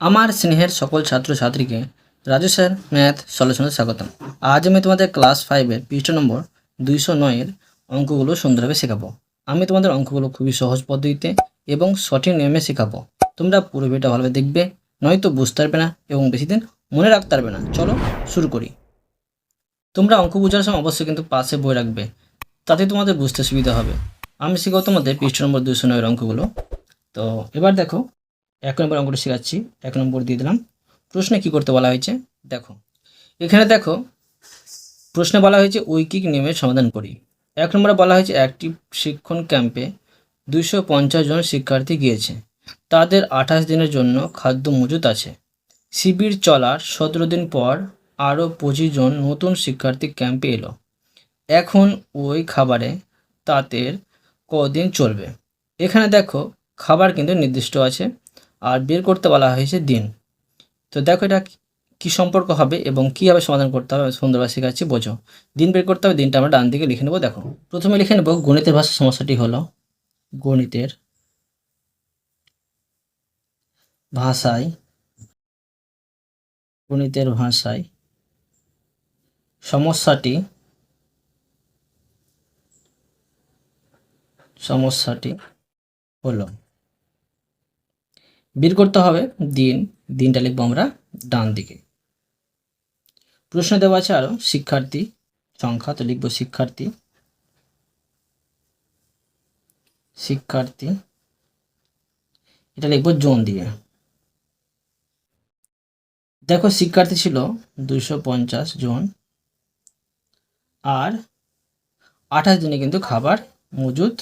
আমার স্নেহের সকল ছাত্রছাত্রীকে রাজু স্যার ম্যাথ সলিউশনে স্বাগতম। আজ আমি তোমাদের ক্লাস ফাইভের পৃষ্ঠ নম্বর দুইশো নয়ের অঙ্কগুলো সুন্দরভাবে শেখাবো। আমি তোমাদের অঙ্কগুলো খুবই সহজ পদ্ধতিতে এবং সঠিক নিয়মে শেখাবো। তোমরা পুরো ভিডিওটা ভালোভাবে দেখবে, নয়তো বুঝতে পারবে না এবং বেশি দিন মনে রাখতে পারবে না। চলো শুরু করি। তোমরা অঙ্ক বোঝার সময় অবশ্যই কিন্তু পাশে বই রাখবে, তাতে তোমাদের বুঝতে সুবিধা হবে। আমি শেখাবো তোমাদের পৃষ্ঠ নম্বর দুইশো নয়ের অঙ্কগুলো। তো এবার দেখো এক নম্বর অঙ্কটা শেখাচ্ছি, এক নম্বর দিয়ে দিলাম। প্রশ্নে কি করতে বলা হয়েছে? দেখো, এখানে দেখো, প্রশ্নে বলা হয়েছে ঐকিক নিয়মের সমাধান করি। এক নম্বরে বলা হয়েছে একটি শিক্ষণ ক্যাম্পে পঞ্চাশ জন শিক্ষার্থী গিয়েছে। তাদের আঠাশ দিনের জন্য খাদ্য মজুত আছে। শিবির চলার সতেরো দিন পর আরও পঁচিশ জন নতুন শিক্ষার্থী ক্যাম্পে এলো। এখন ওই খাবারে তাদের কদিন চলবে? এখানে দেখো, খাবার কিন্তু নির্দিষ্ট আছে। আর বের করতে বলা হয়েছে দিন। তো দেখো এটা কি সম্পর্ক হবে এবং কীভাবে সমাধান করতে হবে, সুন্দরভাবে শেখাচ্ছি, বোঝো। দিন বের করতে হবে, দিনটা আমরা ডান দিকে লিখে নেব, দেখো। প্রথমে লিখে নেব, গণিতের ভাষার সমস্যাটি হলো, গণিতের ভাষায় গণিতের ভাষায় সমস্যাটি সমস্যাটি হলো বের করতে হবে, দিন, দিনটা লিখব আমরা ডান দিকে। প্রশ্ন দেওয়া আছে আরও, শিক্ষার্থী সংখ্যা, তো লিখব শিক্ষার্থী। শিক্ষার্থী, এটা লিখব জোন দিয়ে। দেখো শিক্ষার্থী ছিল দুইশো পঞ্চাশ জন, আর আঠাশ দিনে কিন্তু খাবার মজুদ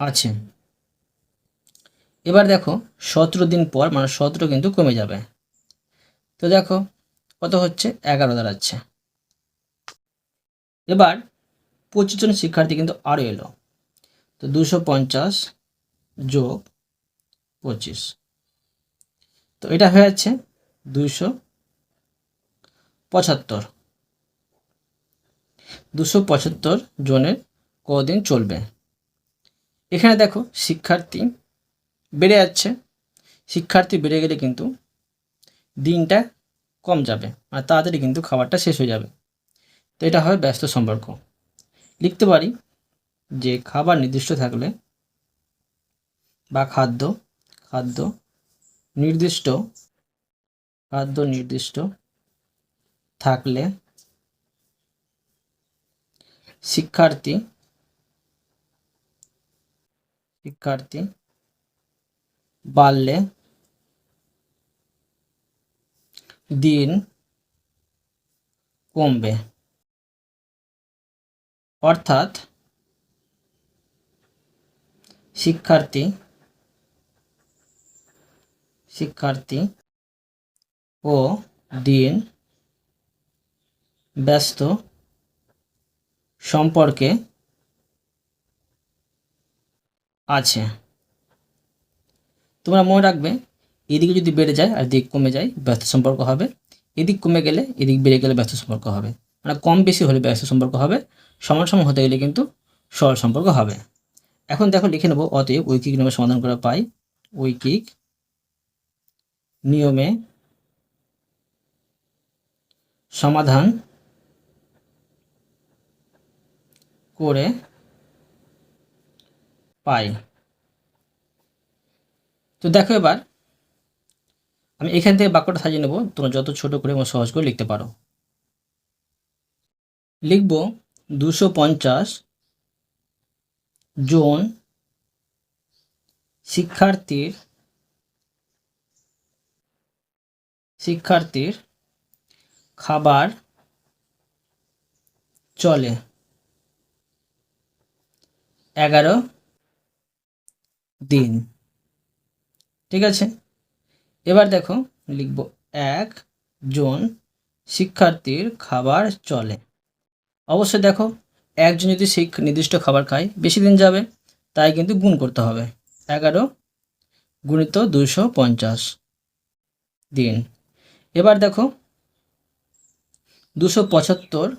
আছে। এবার দেখো, সতেরো দিন পর মানে সতেরো কিন্তু কমে যাবে। তো দেখো, কত হচ্ছে? এগারো দাঁড়াচ্ছে। এবার পঁচিশ জন শিক্ষার্থী কিন্তু আরও এলো। তো দুশো পঞ্চাশ যোগ পঁচিশ। তো এটা হয়ে যাচ্ছে দুশো পঁচাত্তর। দুশো পঁচাত্তর জনের কদিন চলবে? এখানে দেখো, শিক্ষার্থী বেড়ে যাচ্ছে, শিক্ষার্থী বেড়ে গেলে কিন্তু দিনটা কম যাবে আর তাড়াতাড়ি কিন্তু খাবারটা শেষ হয়ে যাবে। তো এটা হয় ব্যস্ত সম্পর্ক। লিখতে পারি যে খাবার নির্দিষ্ট থাকলে বা খাদ্য খাদ্য নির্দিষ্ট খাদ্য নির্দিষ্ট থাকলে শিক্ষার্থী শিক্ষার্থী বাড়লে দিন কমবে। অর্থাৎ শিক্ষার্থী শিক্ষার্থী ও দিন ব্যস্ত সম্পর্কে আছে। তোমরা মনে রাখবে, এদিকে যদি বেড়ে যায় আর দিক কমে যায়, ব্যস্ত সম্পর্ক হবে। এদিক কমে গেলে, এদিক বেড়ে গেলে ব্যস্ত সম্পর্ক হবে। মানে কম বেশি হলে ব্যস্ত সম্পর্ক হবে, সমান সমান হতে গেলে কিন্তু সরল সম্পর্ক হবে। এখন দেখো লিখে নেব, অতএব ঐকিক নিয়মে সমাধান করা পাই। ঐকিক নিয়মে সমাধান করে পাই। তো দেখো এবার, আমি এখান থেকে বাক্যটা সাজিয়ে নেব। তোমরা যত ছোট করে এবং সহজ করে লিখতে পারো। লিখব দুশো পঞ্চাশ জন শিক্ষার্থীর শিক্ষার্থীর খাবার চলে। এগারো দিন। ঠিক আছে? এবার দেখো, লিখব, এক জন শিক্ষার্থীর খাবার চলে। অবশ্যই দেখো, একজন যদি সেই নির্দিষ্ট খাবার খায়, বেশি দিন যাবে, তাই কিন্তু গুণ করতে হবে। এগারো গুণিত দুশো পঞ্চাশ দিন। এবার দেখো, দুশো পঁচাত্তর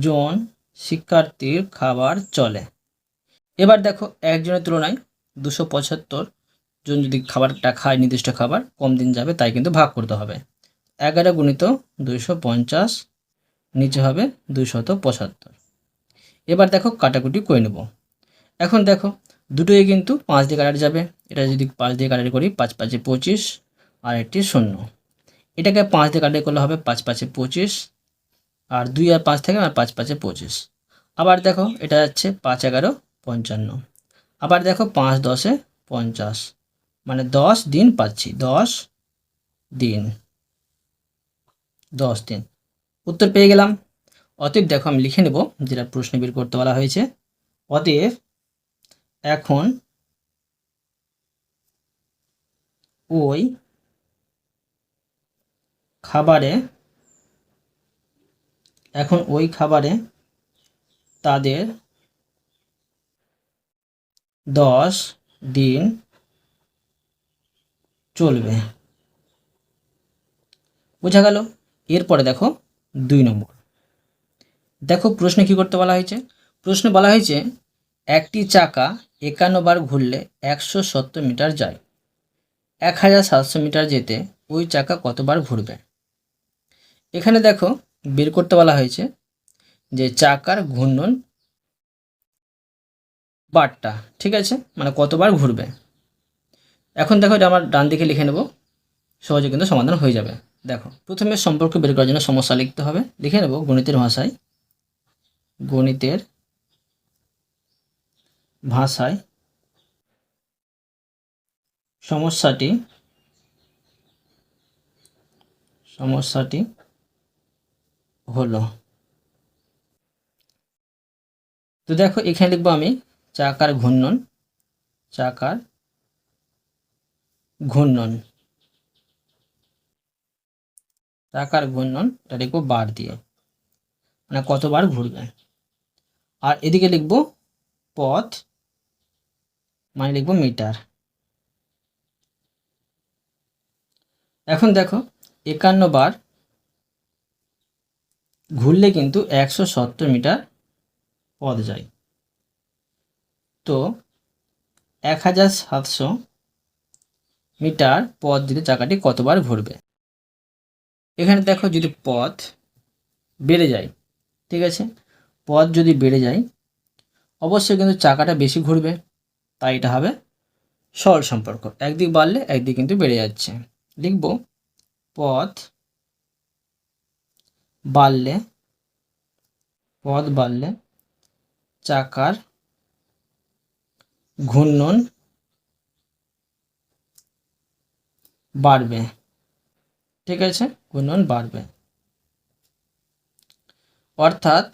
জন শিক্ষার্থীর খাবার চলে। এবার দেখো, একজনের তুলনায় দুশো পঁচাত্তর জন যদি খাবারটা খায়, নির্দিষ্ট খাবার, কম দিন যাবে, তাই কিন্তু ভাগ করতে হবে। এগারো গুণিত দুইশো পঞ্চাশ, নিচে হবে দুইশত পঁচাত্তর। এবার দেখো কাটাকুটি করে নেব। এখন দেখো, দুটোই কিন্তু পাঁচ দিয়ে কাটাতে যাবে। এটা যদি পাঁচ দিয়ে কাটারি করি, পাঁচ পাঁচে পঁচিশ, আর একটি শূন্য। এটাকে পাঁচ দিয়ে কাটারি করলে হবে পাঁচ পাঁচে পঁচিশ, আর দুই আর পাঁচ থেকে আর পাঁচ পাঁচে পঁচিশ। আবার দেখো, এটা যাচ্ছে পাঁচ এগারো পঞ্চান্ন। আবার দেখো পাঁচ দশে পঞ্চাশ। মানে দশ দিন পাচ্ছি, দশ দিন দশ দিন। উত্তর পেয়ে গেলাম। অতএব দেখো, আমি লিখে নেব, যেটা প্রশ্ন বের করতে বলা হয়েছে। অতএব এখন ওই খাবারে, এখন ওই খাবারে তাদের দশ দিন চলবে। বোঝা গেল? এরপরে দেখো দুই নম্বর। দেখো প্রশ্নে কি করতে বলা হয়েছে? প্রশ্নে বলা হয়েছে, একটি চাকা একান্ন বার ঘুরলে একশো সত্তর মিটার যায়। এক হাজার সাতশো মিটার যেতে ওই চাকা কতবার ঘুরবে? এখানে দেখো বের করতে বলা হয়েছে যে চাকার ঘূর্ণন বারটা, ঠিক আছে? মানে কতবার ঘুরবে? এখন দেখো এটা আমার ডান দিকে লিখে নেব। সহজে কিন্তু সমাধান হয়ে যাবে। দেখো, প্রথমে সম্পর্ক বের করার জন্য সমস্যা লিখতে হবে। লিখে নেব গণিতের ভাষায়। গণিতের ভাষায় সমস্যাটি সমস্যাটি হলো। তো দেখো, এখানে লিখব আমি চাকার ঘূর্ণন, চাকার ঘূর্ণন। চাকার ঘূর্ণন, এটা লিখব বার দিয়ে। মানে কতবার ঘুরবে। আর এদিকে লিখব পথ মানে লিখব মিটার। এখন দেখো, একান্ন বার ঘুরলে কিন্তু একশো সত্তর মিটার পথ যায়। তো এক হাজার সাতশো মিটার পথ দিতে চাকাটি কতবার ঘুরবে এখানে দেখো যদি পথ বেড়ে যায়, ঠিক আছে? পথ যদি বেড়ে যায়, অবশ্যই কিন্তু চাকাটা বেশি ঘুরবে। তাই এটা হবে সরল সম্পর্ক। একদিক বাড়লে একদিক কিন্তু বেড়ে যাচ্ছে। লিখব, পথ বাড়লে পথ বাড়লে চাকার ঘূর্ণন বাড়বে। ঠিক আছে? ঘূর্ণন বাড়বে। অর্থাৎ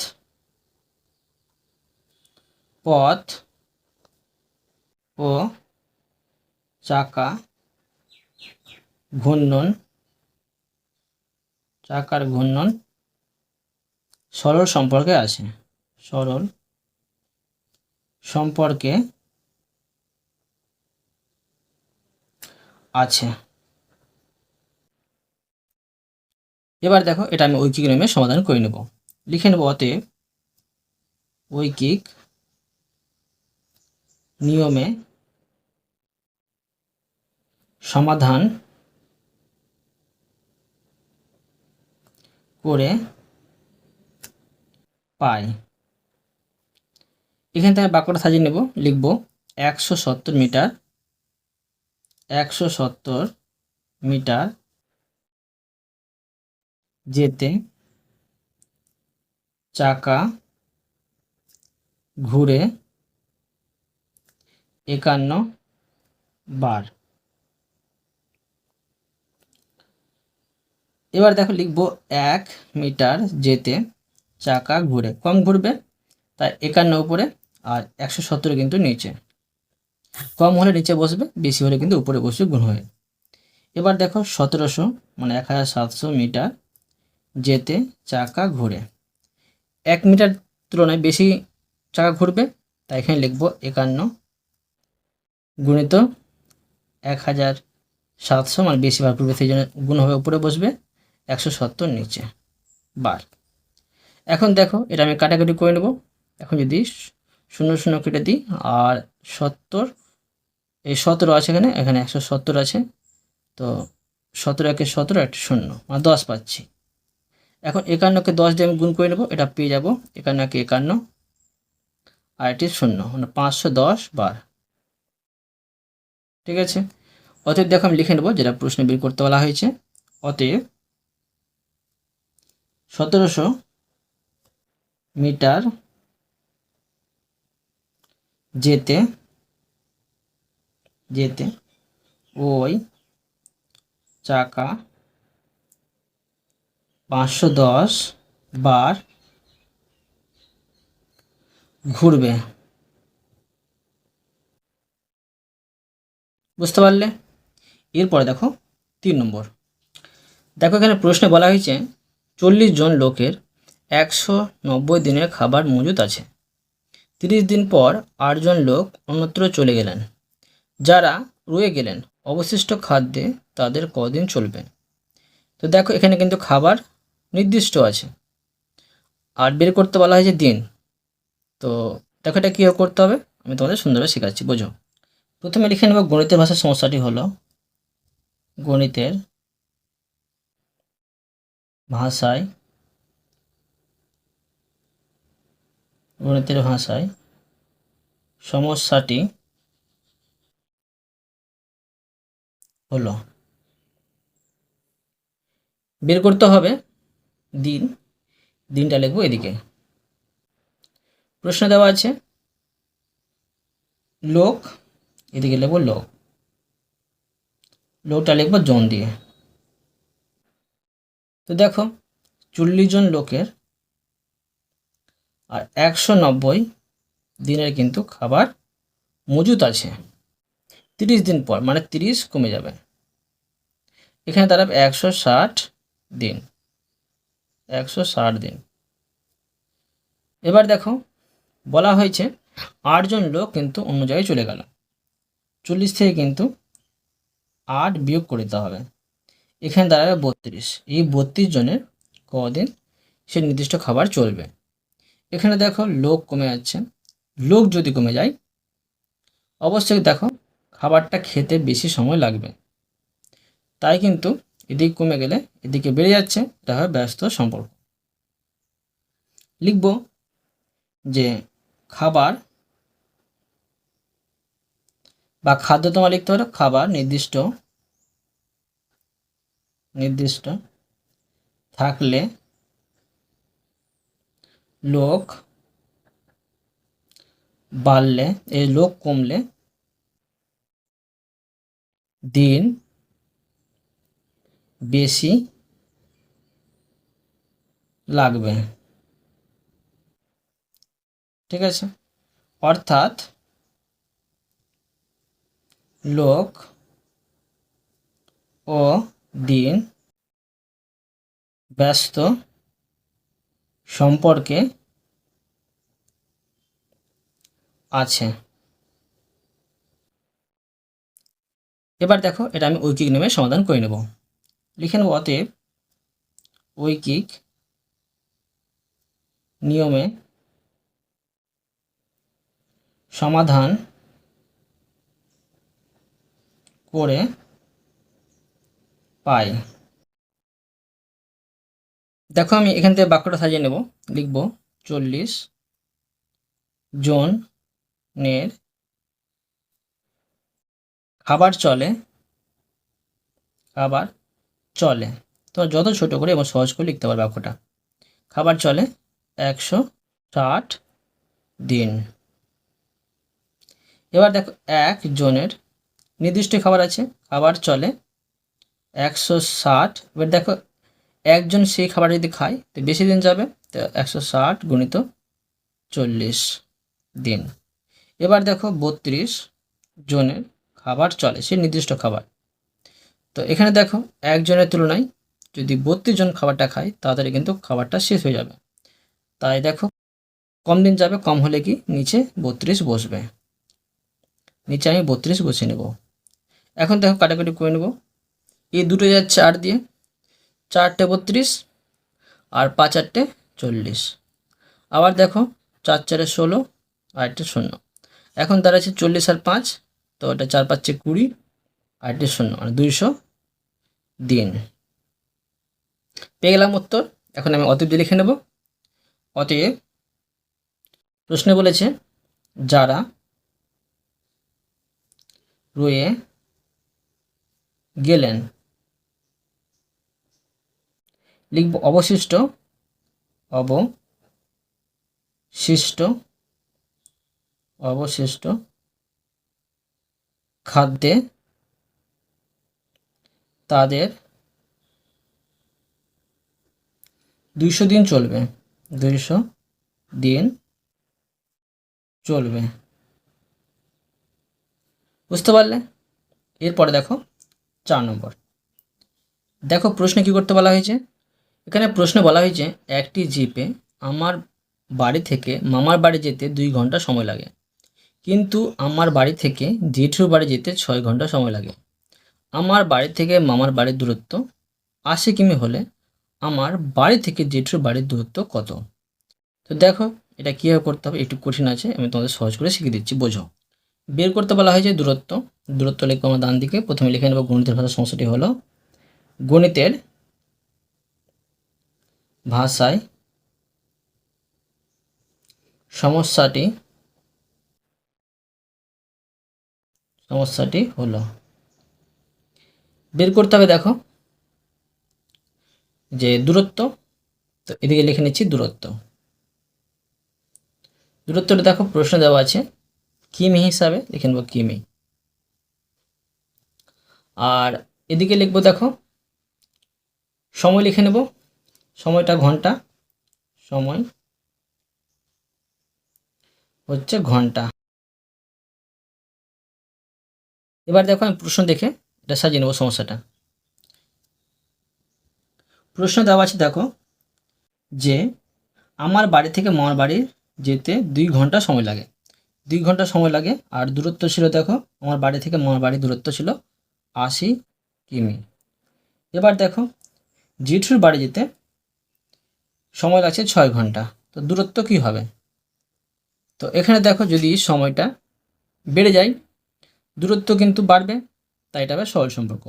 পথ ও চাকা ঘূর্ণন, চাকার ঘূর্ণন সরল সম্পর্কে আছে। সরল সম্পর্কে আছে। এবার দেখো এটা আমি ঐকিক নিয়মে সমাধান করে নেব। লিখে নেব অতএব ঐকিক নিয়মে সমাধান করে পাই। এখান থেকে বাক্যটা সাজিয়ে নেব, লিখব একশো সত্তর মিটার, একশো সত্তর মিটার যেতে চাকা ঘুরে একান্ন বার। এবার দেখো লিখব এক মিটার যেতে চাকা ঘুরে। কম ঘুরবে, তাই একান্ন উপরে আর একশো সত্তর কিন্তু নিচে। কম হলে নিচে বসবে, বেশি হলে কিন্তু উপরে বসবে গুণ হয়ে এবার দেখো সতেরোশো মানে এক হাজার সাতশো মিটার যেতে চাকা ঘুরে। এক মিটার তুলনায় বেশি চাকা ঘুরবে, তাই এখানে লিখব একান্ন গুণিত এক হাজার সাতশো মানে বেশি বার ঘুরবে সেই জন্য গুণ হবে উপরে বসবে একশো সত্তর নিচে বার। এখন দেখো, এটা আমি কাটাকাটি করে নেব। এখন যদি শূন্য শূন্য কেটে দিই, আর সত্তর, এই সতেরো আছে এখানে এখানে একশো সত্তর আছে, তো সতেরো একে সতেরো, একটা শূন্য মানে দশ পাচ্ছি। এখন একান্নকে দশ দিয়ে আমি গুণ করে নেব, এটা পেয়ে যাব। একান্ন একে একান্ন, আর এটি শূন্য মানে পাঁচশো দশ বার। ঠিক আছে? অতএব দেখো আমি লিখে নেব, যেটা প্রশ্নে বের করতে বলা হয়েছে। অতএব সতেরোশো মিটার যেতে যেতে ওই চাকা পাঁচশো দশ বার ঘুরবে। বুঝতে পারলে? এরপরে দেখো তিন নম্বর। দেখো এখানে প্রশ্নে বলা হয়েছে, চল্লিশ জন লোকের একশো নব্বই দিনের খাবার মজুত আছে। তিরিশ দিন পর আটজন লোক অন্যত্র চলে গেলেন। যারা রয়ে গেলেন, অবশিষ্ট খাদ্যে তাদের কদিন চলবে? তো দেখো এখানে কিন্তু খাবার নির্দিষ্ট আছে। আর বের করতে বলা হয়েছে দিন। তো দেখো এটা কীভাবে করতে হবে? আমি তোমাদের সুন্দরভাবে শেখাচ্ছি, বোঝো। প্রথমে লিখে নেব, গণিতের ভাষার সমস্যাটি হলো গণিতের ভাষায় গণিতের ভাষায় সমস্যাটি হলো। বের করতে হবে দিন, দিনটা লিখব এদিকে। প্রশ্ন দেওয়া আছে, লোক, এদিকে লিখব লোক। লোকটা লিখব জন দিয়ে। তো দেখো, চল্লিশ জন লোকের আর একশো নব্বই দিনের কিন্তু খাবার মজুত আছে। তিরিশ দিন পর মানে তিরিশ কমে যাবে। এখানে দাঁড়াবে একশো ষাট দিন। একশো ষাট দিন। এবার দেখো, বলা হয়েছে আটজন লোক কিন্তু অন্য জায়গায় চলে গেল। চল্লিশ থেকে কিন্তু আট বিয়োগ করে দিতে হবে। এখানে দাঁড়াবে বত্রিশ। এই বত্রিশ জনের কদিন সে নির্দিষ্ট খাবার চলবে। এখানে দেখো, লোক কমে যাচ্ছে। লোক যদি কমে যায়, অবশ্যই দেখো, খাবারটা খেতে বেশি সময় লাগবে। তাই কিন্তু এদিক কমে গেলে এদিকে বেড়ে যাচ্ছে, এটা হয় ব্যস্ত সম্পর্ক। লিখব যে খাবার বা খাদ্য তোমার লিখতে পারো, খাবার নির্দিষ্ট নির্দিষ্ট থাকলে লোক বাড়লে, এই লোক কমলে দিন বেশি লাগবে। ঠিক আছে? অর্থাৎ লোক ও দিন ব্যস্ত সম্পর্কে আছে। এবার দেখো, এটা আমি ঐকিক নেমে সমাধান করে নেব। লিখে নেব অতএব ঐকিক নিয়মে সমাধান করে পাই। দেখো আমি এখান থেকে বাক্যটা সাজিয়ে নেব। লিখব চল্লিশ জনের খাবার চলে, খাবার চলে। তো যত ছোট করে এবং সহজ করে লিখতে পারবে বাক্যটা খাবার চলে একশো ষাট দিন। এবার দেখো একজনের নির্দিষ্ট খাবার আছে, খাবার চলে একশো ষাট। এবার দেখো একজন সেই খাবার যদি খায়, তো বেশি দিন যাবে, তো একশো ষাট গুণিত চল্লিশ দিন। এবার দেখো বত্রিশ জনের খাবার চলে সে নির্দিষ্ট খাবার। তো এখানে দেখো, একজনের তুলনায় যদি বত্রিশ জন খাবারটা খায় তাড়াতাড়ি কিন্তু খাবারটা শেষ হয়ে যাবে। তাই দেখো, কম দিন যাবে, কম হলে কি নিচে বত্রিশ বসবে। নিচে আমি বত্রিশ বসে নেব। এখন দেখো কাটাকাটি করে নেব। এই দুটো যাচ্ছে চার দিয়ে, চারটে বত্রিশ আর পাঁচ আটটে চল্লিশ। আবার দেখো, চার চারে ষোলো আর শূন্য। এখন দাঁড়াচ্ছে চল্লিশ আর পাঁচ, তো ওটা চার পাঁচে কুড়ি। আর এটি শূন্য মানে দুইশো দিন। পেয়ে গেলাম উত্তর। এখন আমি অতএব দিয়ে লিখে নেব। অতএব প্রশ্নে বলেছে, যারা রয়ে গেলেন, লিখব অবশিষ্ট অবশিষ্ট অবশিষ্ট খাদ্যে তাদের দুইশো দিন চলবে। দুইশো দিন চলবে। বুঝতে পারলে? এরপরে দেখো চার নম্বর। দেখো প্রশ্নে কি করতে বলা হয়েছে? এখানে প্রশ্নে বলা হয়েছে, একটি জিপে আমার বাড়ি থেকে মামার বাড়ি যেতে দুই ঘণ্টা সময় লাগে। কিন্তু আমার বাড়ি থেকে জেঠুর বাড়ি যেতে ছয় ঘণ্টা সময় লাগে। আমার বাড়ি থেকে মামার বাড়ির দূরত্ব আশি কিমি হলে আমার বাড়ি থেকে জেঠুর বাড়ির দূরত্ব কত? তো দেখো, এটা কীভাবে করতে হবে, একটু কঠিন আছে, আমি তোমাদের সহজ করে শিখিয়ে দিচ্ছি, বোঝো। বের করতে বলা হয়েছে দূরত্ব। দূরত্ব লিখব আমার ডান দিকে, প্রথমে লিখে নেব গণিতের ভাষা সমস্যাটি হলো গণিতের ভাষায় সমস্যাটি সমস্যাটি হলো বের করতে হবে, দেখো। যে দূরত্ব, তো এদিকে লিখে নিচ্ছি দূরত্ব। দূরত্বটা দেখো, প্রশ্ন দেওয়া আছে। কিমি হিসাবে, লিখে নেব কিমি। আর এদিকে লিখব, দেখো, সময় লিখে নেব। সময়টা ঘণ্টা। সময় হচ্ছে ঘণ্টা। এবার দেখো আমি প্রশ্ন দেখে এটা সাজিয়ে নেব সমস্যাটা। প্রশ্ন দেওয়া আছে, দেখো, যে আমার বাড়ি থেকে মামার বাড়ি যেতে দুই ঘণ্টা সময় লাগে। দুই ঘণ্টা সময় লাগে, আর দূরত্ব ছিল, দেখো, আমার বাড়ি থেকে মামার বাড়ির দূরত্ব ছিল আশি কিমি। এবার দেখো, জেঠুর বাড়ি যেতে সময় লাগছে ছয় ঘণ্টা, তো দূরত্ব কি হবে? তো এখানে দেখো, যদি সময়টা বেড়ে যায়, দূরত্ব কিন্তু বাড়বে। তাই এটা হবে সরল সম্পর্ক।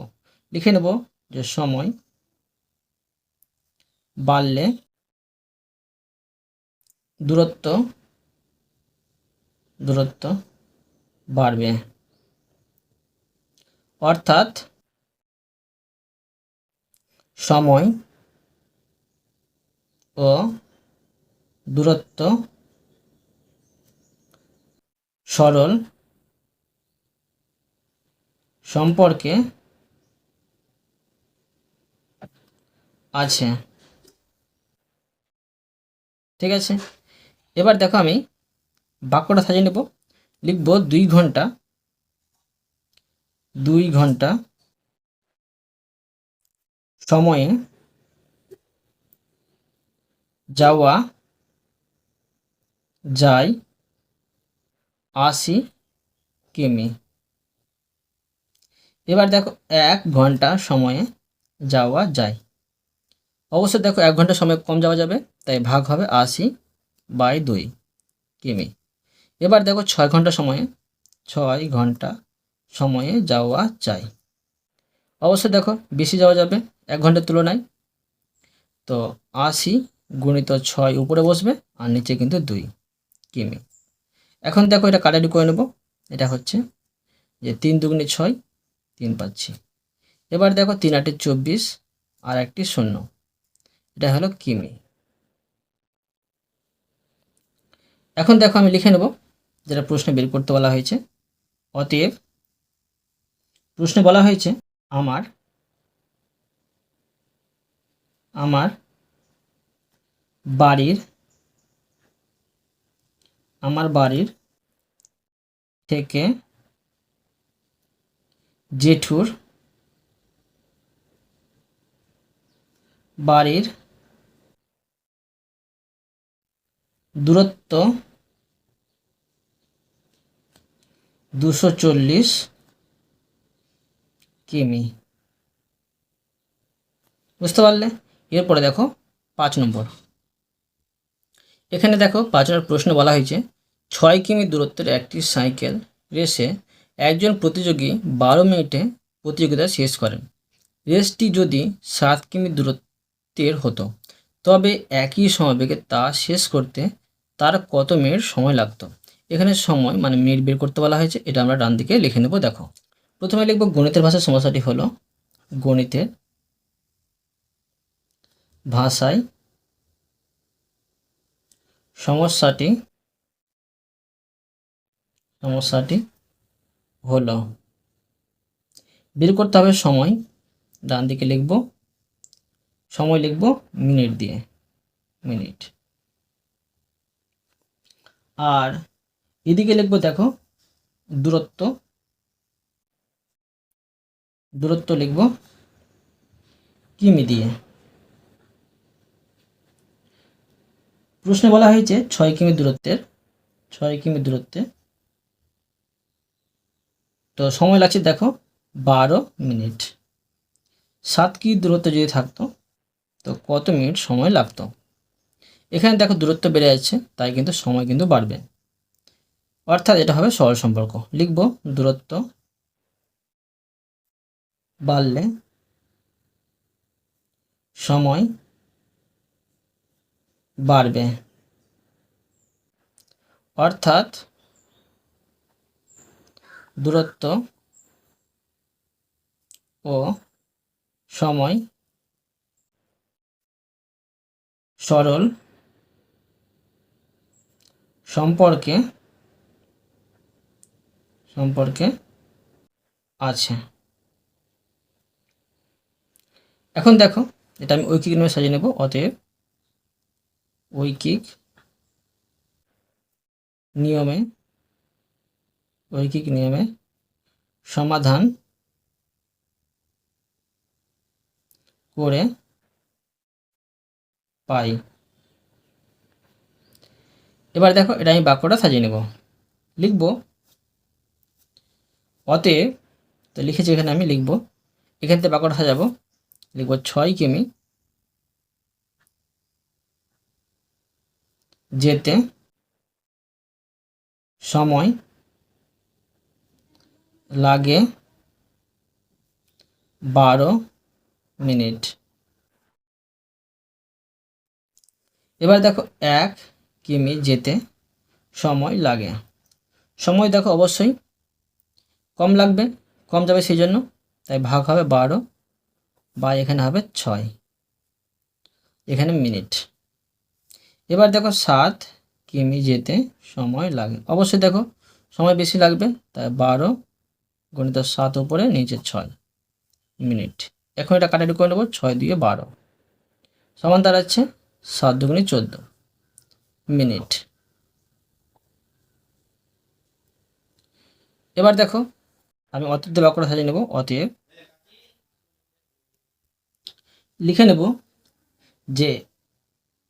লিখে নেব যে সময় বাড়লে দূরত্ব দূরত্ব বাড়বে। অর্থাৎ সময় ও দূরত্ব সরল সম্পর্কে আছে। ঠিক আছে? এবার দেখো আমি বাক্যটা সাজিয়ে নেব। লিখব দুই ঘণ্টা দুই ঘণ্টা সময়ে যাওয়া যায় আশি কিমি। এবার দেখো এক ঘণ্টা সময়ে যাওয়া যায়। অবশ্যই দেখো এক ঘণ্টা সময় কম যাওয়া যাবে, তাই ভাগ হবে আশি বাই দুই কিমি। এবার দেখো ছয় ঘণ্টা সময়ে, ছয় ঘণ্টা সময়ে যাওয়া যায়। অবশ্যই দেখো বেশি যাওয়া যাবে এক ঘণ্টার তুলনায়। তো আশি গুণিত ছয় উপরে বসবে আর নিচে কিন্তু দুই কিমি। এখন দেখো এটা কাটারি করে নেব। এটা হচ্ছে যে তিন দুগুণে ছয় তিন পাচ্ছি। এবার দেখো তিন আটে চব্বিশ আর একটি শূন্য। এটা হলো কিমি। এখন দেখো আমি লিখে নেব, যেটা প্রশ্নে বের করতে বলা হয়েছে। অতএব প্রশ্নে বলা হয়েছে, আমার আমার বাড়ির আমার বাড়ির থেকে জেঠুর বাড়ির দূরত্ব দুশো চল্লিশ কিমি। বুঝতে পারলে? এরপরে দেখো পাঁচ নম্বর। এখানে দেখো পাঁচ নম্বর প্রশ্ন বলা হয়েছে, ছয় কিমি দূরত্বের একটি সাইকেল রেসে একজন প্রতিযোগী বারো মিনিটে প্রতিযোগিতা শেষ করেন। রেসটি যদি সাত কিমি দূরত্বের হতো, তবে একই সময়বেগে তা শেষ করতে তার কত মিনিট সময় লাগতো? এখানে সময় মানে মিনিট বের করতে বলা হয়েছে, এটা আমরা ডান দিকে লিখে নেব, দেখো। প্রথমে লিখব গণিতের ভাষার সমস্যাটি হলো গণিতের ভাষায় সমস্যাটি সমস্যাটি হলো। বের করতে হবে সময়। ডান দিকে লিখব। সময় লিখব মিনিট দিয়ে। মিনিট। আর এদিকে লিখব দেখো, দূরত্ব। দূরত্ব লিখব কিমি দিয়ে। প্রশ্নে বলা হয়েছে ছয় কিমি দূরত্বের, ছয় কিমি দূরত্বে তো সময় লাগছে, দেখো, বারো মিনিট। সাত কি দূরত্ব যদি থাকতো, তো কত মিনিট সময় লাগতো? এখানে দেখো দূরত্ব বেড়ে যাচ্ছে, তাই কিন্তু সময় কিন্তু বাড়বে। অর্থাৎ এটা হবে সরল সম্পর্ক। লিখব, দূরত্ব বাড়লে সময় বাড়বে। অর্থাৎ দূরত্ব ও সময় সরল সম্পর্কে সম্পর্কে আছে। এখন দেখো, এটা আমি ঐকিক নিয়মে সাজিয়ে নেব, অতএব ঐকিক নিয়মে ঐকিক নিয়মে সমাধান করে পাই। এবার দেখো, এটা আমি বাক্যটা সাজিয়ে নেব। লিখব, অতএব, তো লিখেছি এখানে আমি, লিখব। এখান থেকে বাক্যটা সাজাবো। লিখব, ছয় কিমি যেতে সময় লাগে বারো মিনিট। এবার দেখো এক কিমি যেতে সময় লাগে। সময় দেখো অবশ্যই কম লাগবে, কম যাবে সেই জন্য। তাই ভাগ হবে বারো বা এখানে হবে ছয়। এখানে মিনিট। এবার দেখো সাত কিমি যেতে সময় লাগে। অবশ্যই দেখো সময় বেশি লাগবে, তাই বারো গণিত সাত উপরে, নিচে ছয় মিনিট। এখন এটা কাটাটি করে নেব, ছয় দিয়ে বারো। সমান দাঁড়াচ্ছে সাত দুগুণি চোদ্দ মিনিট। এবার দেখো, আমি অতীত বাক্যটা সাজিয়ে নেব, অতএব লিখে নেব যে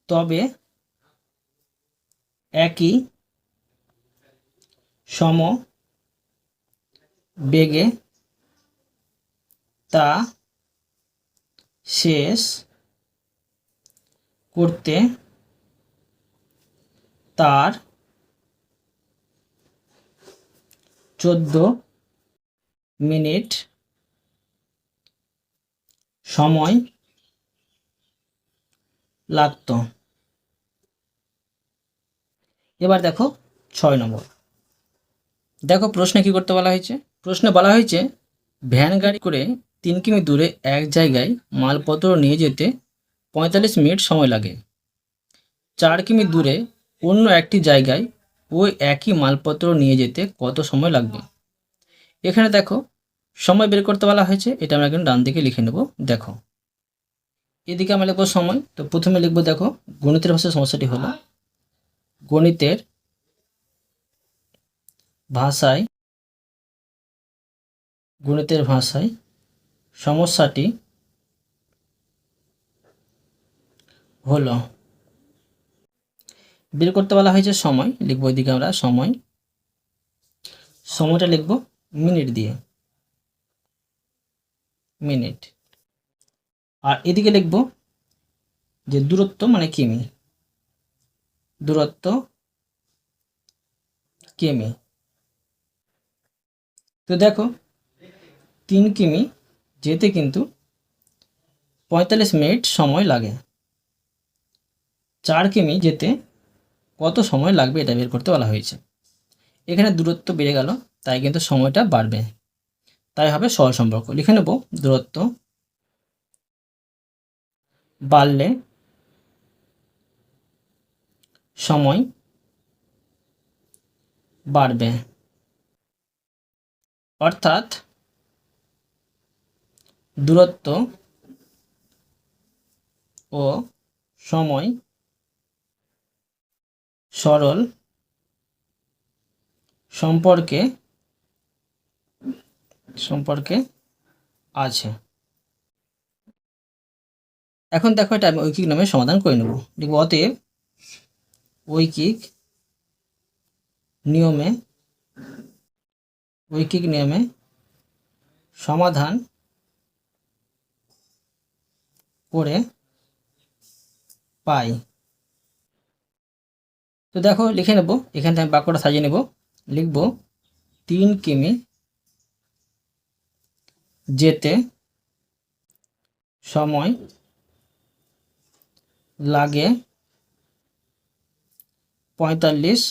তবে একই সম বেগে তা শেষ করতে তার চোদ্দ মিনিট সময় লাগতো। এবার দেখো ছয় নম্বর। দেখো প্রশ্নে কি করতে বলা হয়েছে? প্রশ্নে বলা হয়েছে, ভ্যান গাড়ি করে তিন কিমি দূরে এক জায়গায় মালপত্র নিয়ে যেতে পঁয়তাল্লিশ মিনিট সময় লাগে। চার কিমি দূরে অন্য একটি জায়গায় ওই একই মালপত্র নিয়ে যেতে কত সময় লাগবে? এখানে দেখো, সময় বের করতে বলা হয়েছে, এটা আমরা কিন্তু ডান দিকে লিখে নেব, দেখো। এদিকে আমরা লিখব সময়, তো প্রথমে লিখব দেখো, গণিতের ভাষার সমস্যাটি হলো, গণিতের ভাষায় গণিতের ভাষায় সমস্যাটি হলো, বের করতে বলা হয়েছে সময়, লিখব এদিকে আমরা সময়, সময়টা লিখব মিনিট দিয়ে, মিনিট, আর এদিকে লিখব যে দূরত্ব মানে কিমি, দূরত্ব কিমি, তো দেখো তিন কিমি, যেতে কিন্তু পঁয়তাল্লিশ মিনিট সময় লাগে। চার কিমি যেতে কত সময় লাগবে এটা বের করতে বলা হয়েছে। এখানে দূরত্ব বেড়ে গেল, তাই কিন্তু সময়টা বাড়বে। তাই হবে সহজ সম্পর্ক। লিখে নেব, দূরত্ব বাড়লে সময় বাড়বে। অর্থাৎ দূরত্ব ও সময় সরল সম্পর্কে সম্পর্কে আছে। এখন দেখো এটা আমি ঐকিক নামে সমাধান করে নেব। লিখব অতএব ঐকিক নিয়মে ঐকিক নিয়মে সমাধান করে পাই। তো দেখো, লিখে নেব। এখান থেকে আমি বাক্যটা সাজিয়ে নেব। লিখব, তিন কিমি যেতে সময় লাগে পঁয়তাল্লিশ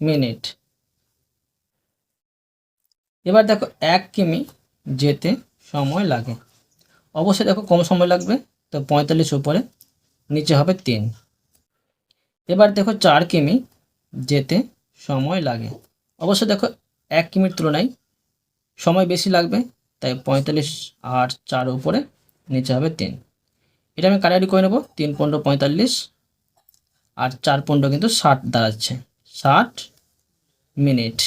মিনিট। এবার দেখো, এক কিমি যেতে সময় লাগে। অবশ্যই দেখো, কম সময় লাগবে, তো পঁয়তাল্লিশ উপরে, নিচে হবে তিন। এবার দেখো চার কিমি যেতে সময় লাগে। অবশ্য দেখো, এক কিমির তুলনায় সময় বেশি লাগবে, তাই পঁয়তাল্লিশ আর চার উপরে, নিচে হবে তিন। এটা আমি কাটারি করে নেব, তিন পনেরো পঁয়তাল্লিশ আর চার পনেরো কিন্তু ষাট দাঁড়াচ্ছে। ষাট মিনিট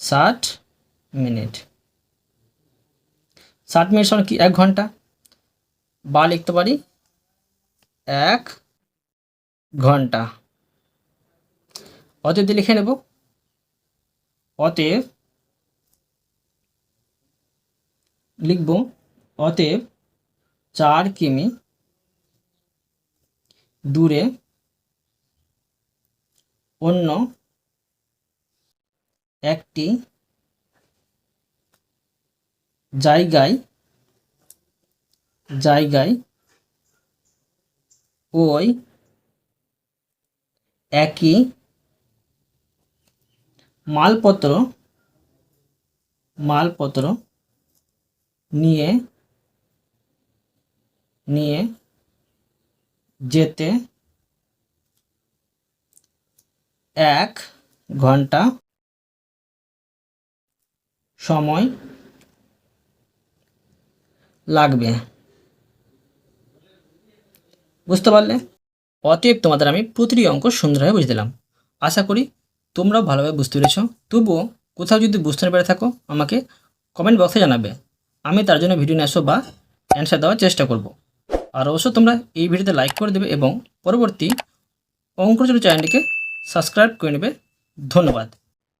ষাট মিনিট। ষাট মিনিট সমান কি? এক ঘণ্টা। বা লিখতে পারি? এক ঘণ্টা। অতএব লিখে নেব, অতএব লিখব, অতএব চার কিমি দূরে অন্য একটি জায়গায় জায়গায় ওই একই মালপত্র মালপত্র নিয়ে নিয়ে যেতে এক ঘণ্টা সময় লাগবে। বুঝতে পারলে? অতএব তোমাদের আমি প্রতিটি অঙ্ক সুন্দরভাবে বুঝে দিলাম। আশা করি তোমরাও ভালোভাবে বুঝতে পেরেছ। তবুও কোথাও যদি বুঝতে না পেরে থাকো, আমাকে কমেন্ট বক্সে জানাবে। আমি তার জন্য ভিডিও নিয়ে আসো বা অ্যান্সার দেওয়ার চেষ্টা করব। আর অবশ্য তোমরা এই ভিডিওতে লাইক করে দেবে এবং পরবর্তী অঙ্কচুরি চ্যানেলটিকে সাবস্ক্রাইব করে নেবে। ধন্যবাদ।